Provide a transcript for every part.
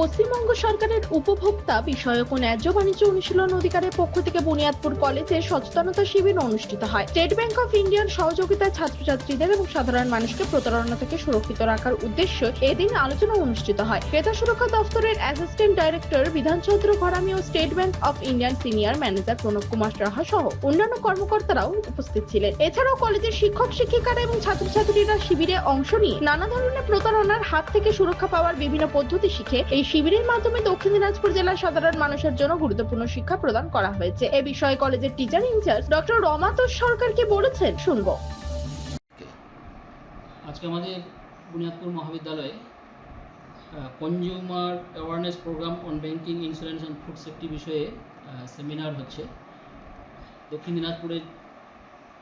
পশ্চিমবঙ্গ সরকারের উপভোক্তা বিষয়ক ও ন্যায্য বাণিজ্য অনুশীলন অধিকারের পক্ষ থেকে বুনিয়াদপুর কলেজে সচেতনতা শিবির অনুষ্ঠিত হয়। স্টেট ব্যাংক অফ ইন্ডিয়ার সহযোগিতায় ছাত্রছাত্রীদের এবং সাধারণ মানুষকে প্রতারণা থেকে সুরক্ষিত রাখার উদ্দেশ্যে এদিন আলোচনা অনুষ্ঠিত হয়। ক্রেতা সুরক্ষা দফতরের assistant director Bidhanchandra Gharami O State Bank of Indian senior manager Pranab Kumar Saha সহ অন্যান্য কর্মকর্তারাও উপস্থিত ছিলেন। এছাড়াও কলেজের শিক্ষক, শিক্ষিকারা এবং ছাত্রছাত্রীরা শিবিরে অংশ নিয়ে নানা ধরনের প্রতারণার হাত থেকে সুরক্ষা পাওয়ার বিভিন্ন পদ্ধতি শিখে এই শিবিরের মাধ্যমে দক্ষিণ দিনাজপুর জেলার সাধারণ মানুষের জন্য গুরুত্বপূর্ণ শিক্ষা প্রদান করা হয়েছে। এ বিষয়ে কলেজের teacher incharge doctor Ramatosh Sarkar কি বলেছেন, শুনব। আজকে আমাদের বুনিয়াদপুর মহাবিদ্যালয়ে consumer awareness programme on banking insurance and food safety বিষয়ে সেমিনার হচ্ছে। দক্ষিণ দিনাজপুরের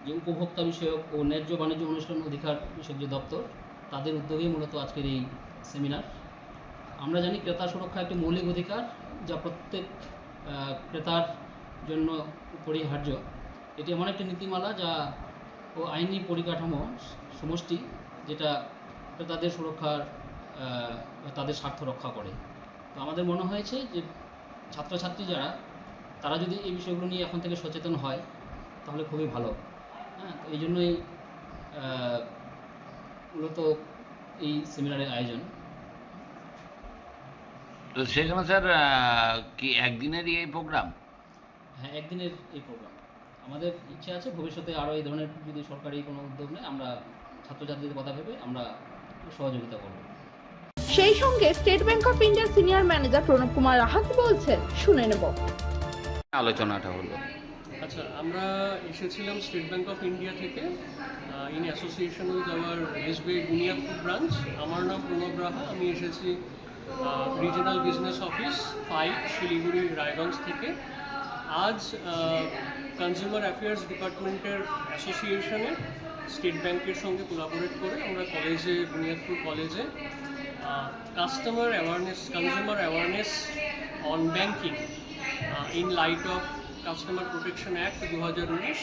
যে উপভোক্তা বিষয়ক ও ন্যায্য বাণিজ্য অনুষ্ঠান অধিকার বিষয়ক যে দপ্তর, তাদের উদ্যোগেই মূলত আজকের এই সেমিনার আমরা জানি ক্রেতা সুরক্ষা একটি মৌলিক অধিকার যা প্রত্যেক ক্রেতার জন্য পরিহার্য। এটি এমন একটি নীতিমালা যা ও আইনি পরিকাঠামো সমষ্টি যেটা তাদের সুরক্ষার তাদের স্বার্থ রক্ষা করে। তো আমাদের মনে হয়েছে যে ছাত্রছাত্রী যারা, তারা যদি এই বিষয়গুলো নিয়ে এখন থেকে সচেতন হয়, তাহলে খুবই ভালো। হ্যাঁ এই জন্যই মূলত এই সেমিনারের আয়োজন। তো সেখানে স্যার কি একদিনেরই এই প্রোগ্রাম হ্যাঁ একদিনের এই প্রোগ্রাম আমাদের ইচ্ছে আছে ভবিষ্যতে আরও এই ধরনের যদি সরকারি কোনো উদ্যোগ নেয় আমরা ছাত্রছাত্রীদের কথা ভেবে আমরা সহযোগিতা করব। সেই সঙ্গে স্টেট ব্যাংক অফ ইন্ডিয়ার সিনিয়র ম্যানেজার প্রণব কুমার রাহা কি বলছেন শুনে নেব। আলোচনাটা হলো। আচ্ছা আমরা এসেছিলাম স্টেট ব্যাংক অফ ইন্ডিয়া থেকে in association with our SBI Buniadpur branch আমার নাম প্রণব রাহা আমি এসেছি regional business office five Siliguri, Raiganj থেকে। আজ কনজিউমার অ্যাফেয়ার্স ডিপার্টমেন্টের অ্যাসোসিয়েশনে স্টেট ব্যাংকের সঙ্গে কোলাবোরেট করে আমরা কলেজে বুনিয়াদপুর কলেজে customer awareness consumer awareness on banking in light of customer protection act দু হাজার উনিশ,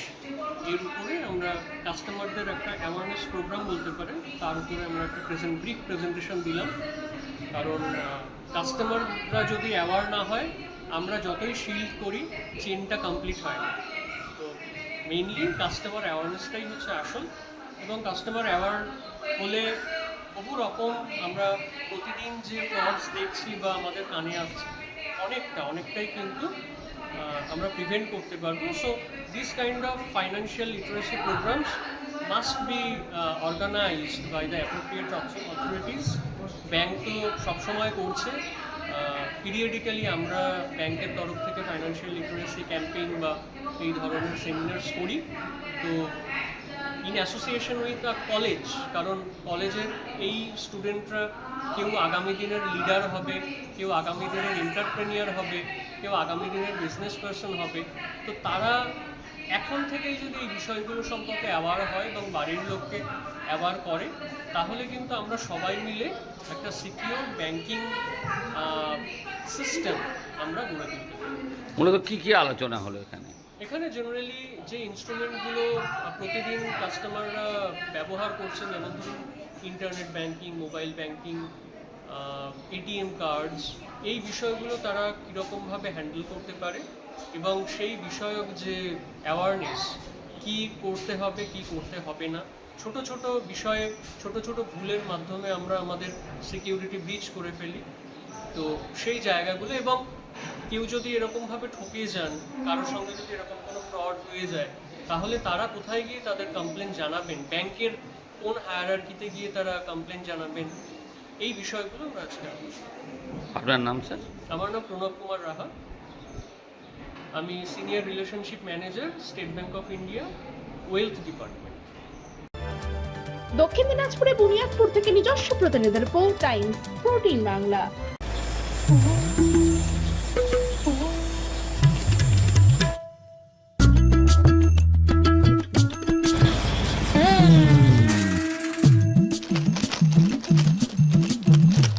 এর উপরে আমরা কাস্টমারদের একটা অ্যাওয়ারনেস প্রোগ্রাম বলতে পারেন। তার উপরে আমরা একটা প্রেজেন্ট ব্রিফ প্রেজেন্টেশন দিলাম। কারণ কাস্টমাররা যদি অ্যাওয়ার না হয়, আমরা যতই শিল্ড করি চেনটা কমপ্লিট হয় না। তো মেইনলি কাস্টমার অ্যাওয়ারনেসটাই হচ্ছে আসল এবং কাস্টমার অ্যাওয়ার হলে বহু রকম আমরা প্রতিদিন যে ফ্রডস দেখছি বা আমাদের কানে আসছে, অনেকটা, অনেকটাই কিন্তু আমরা প্রিভেন্ট করতে পারব। So this kind of financial literacy programmes must be organised by the appropriate authorities bank তো সবসময় করছে। পিরিয়ডিক্যালি আমরা ব্যাংকের তরফ থেকে ফাইন্যান্সিয়াল লিটারেসি ক্যাম্পেইন বা এই ধরনের সেমিনার্স করি। তো in association with a college কারণ কলেজের এই স্টুডেন্টরা কেউ আগামী দিনের লিডার হবে, কেউ আগামী দিনের এন্টারপ্রেনিয়ার হবে, কেউ আগামী দিনের বিজনেস পার্সন হবে। তো তারা এখন থেকেই যদি এই বিষয়গুলো সম্পর্কে অ্যাওয়ার হয় এবং বাড়ির লোককে অ্যাওয়ার করে তাহলে কিন্তু আমরা সবাই মিলে একটা সিকিউর ব্যাংকিং সিস্টেম আমরা গড়ে তুলতে পারি। মূলত কি কি আলোচনা হলো এখানে? এখানে জেনারেলি যে ইনস্ট্রুমেন্টগুলো প্রতিদিন কাস্টমাররা ব্যবহার করছেন যেমন ধরুন internet banking mobile banking ATM cards এই বিষয়গুলো তারা কীরকমভাবে হ্যান্ডেল করতে পারে এবং সেই বিষয়ক যে অ্যাওয়ারনেস কি করতে হবে কি করতে হবে না ছোট ছোট বিষয়ে ছোট ছোট ভুলের মাধ্যমে আমরা আমাদের সিকিউরিটি ব্রিচ করে ফেলি। তো সেই জায়গাগুলো এবং কেউ যদি এরকমভাবে ঠকে যান কারোর সঙ্গে যদি এরকম কোনো ফ্রড হয়ে যায় তাহলে তারা কোথায় গিয়ে তাদের কমপ্লেন জানাবেন? ব্যাংকের কোন হায়ারার্কিতে গিয়ে তারা কমপ্লেন জানাবেন? এই বিষয়গুলো আমরা আজকে আপনার নাম স্যার আমার নাম প্রণব কুমার রাহা। আমি senior relationship manager State Bank of India wealth department দক্ষিণ দিনাজপুরে বুনিয়াদপুর থেকে নিজস্ব প্রতিনিধি রিপোর্ট টাইম প্রোটিন বাংলা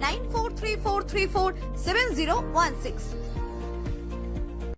9434347016.